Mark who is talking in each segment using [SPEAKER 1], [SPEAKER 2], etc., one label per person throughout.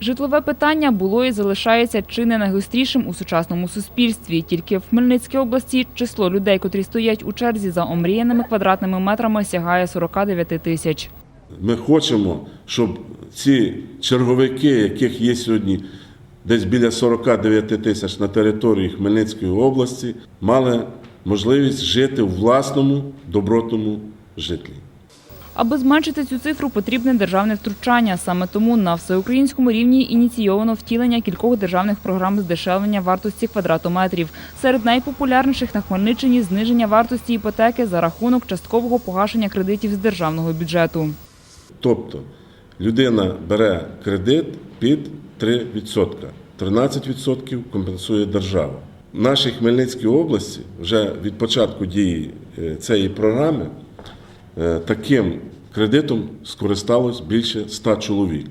[SPEAKER 1] Житлове питання було і залишається чи не найгострішим у сучасному суспільстві. Тільки в Хмельницькій області число людей, котрі стоять у черзі за омріяними квадратними метрами, сягає 49 тисяч.
[SPEAKER 2] Ми хочемо, щоб ці черговики, яких є сьогодні десь біля 49 тисяч на території Хмельницької області, мали можливість жити в власному добротному житлі.
[SPEAKER 1] Аби зменшити цю цифру, потрібне державне втручання. Саме тому на всеукраїнському рівні ініційовано втілення кількох державних програм здешевлення вартості квадратометрів. Серед найпопулярніших на Хмельниччині зниження вартості іпотеки за рахунок часткового погашення кредитів з державного бюджету.
[SPEAKER 2] Тобто людина бере кредит під 3%. 13% компенсує держава. В нашій Хмельницькій області вже від початку дії е, цієї програми таким кредитом скористалось більше 100 чоловік.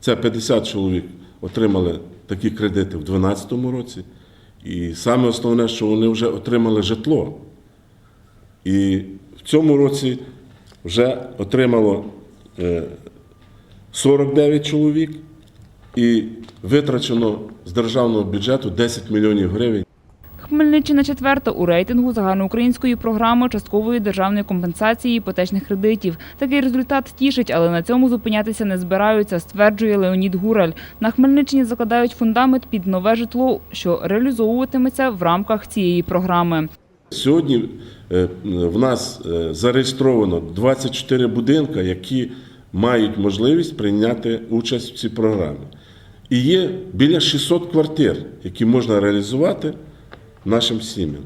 [SPEAKER 2] Це 50 чоловік отримали такі кредити в 2012 році. І саме основне, що вони вже отримали житло. І в цьому році вже отримало е, 49 чоловік і витрачено з державного бюджету 10 мільйонів гривень.
[SPEAKER 1] Хмельниччина четверта у рейтингу загальноукраїнської програми часткової державної компенсації іпотечних кредитів. Такий результат тішить, але на цьому зупинятися не збираються, стверджує Леонід Гураль. На Хмельниччині закладають фундамент під нове житло, що реалізовуватиметься в рамках цієї програми.
[SPEAKER 2] Сьогодні е, в нас е, зареєстровано 24 будинка, які мають можливість прийняти участь в цій програмі. І є біля 600 квартир, які можна реалізувати нашим сім'ям.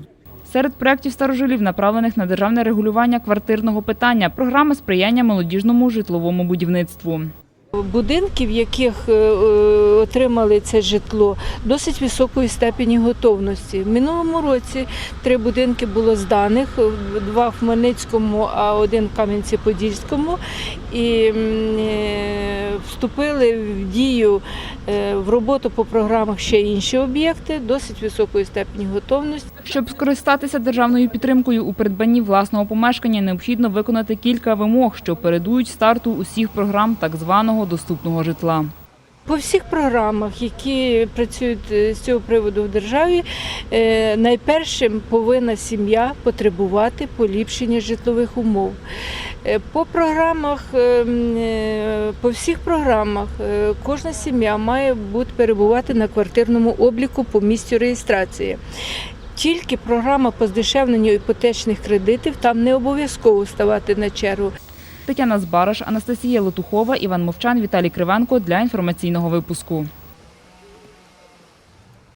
[SPEAKER 1] Серед проєктів старожилів, направлених на державне регулювання квартирного питання, програма сприяння молодіжному житловому будівництву.
[SPEAKER 3] Будинки, в яких е, е, отримали це житло, досить високої степені готовності. В минулому році три будинки було зданих: два в Хмельницькому, а один в Кам'янці-Подільському. І е, вступили в дію е, в роботу по програмах ще інші об'єкти, досить високої степені готовності.
[SPEAKER 1] Щоб скористатися державною підтримкою у придбанні власного помешкання, необхідно виконати кілька вимог, що передують старту усіх програм так званого доступного житла.
[SPEAKER 3] По всіх програмах, які працюють е, з цього приводу в державі, е, найпершим повинна сім'я потребувати поліпшення житлових умов. Е, По програмах, е, м, е, по всіх програмах, кожна сім'я має бути перебувати на квартирному обліку по місцю реєстрації. Тільки програма по здешевленню іпотечних кредитів там не обов'язково ставати на чергу.
[SPEAKER 1] Тетяна Збараш, Анастасія Лотухова, Іван Мовчан, Віталій Кривенко для інформаційного випуску.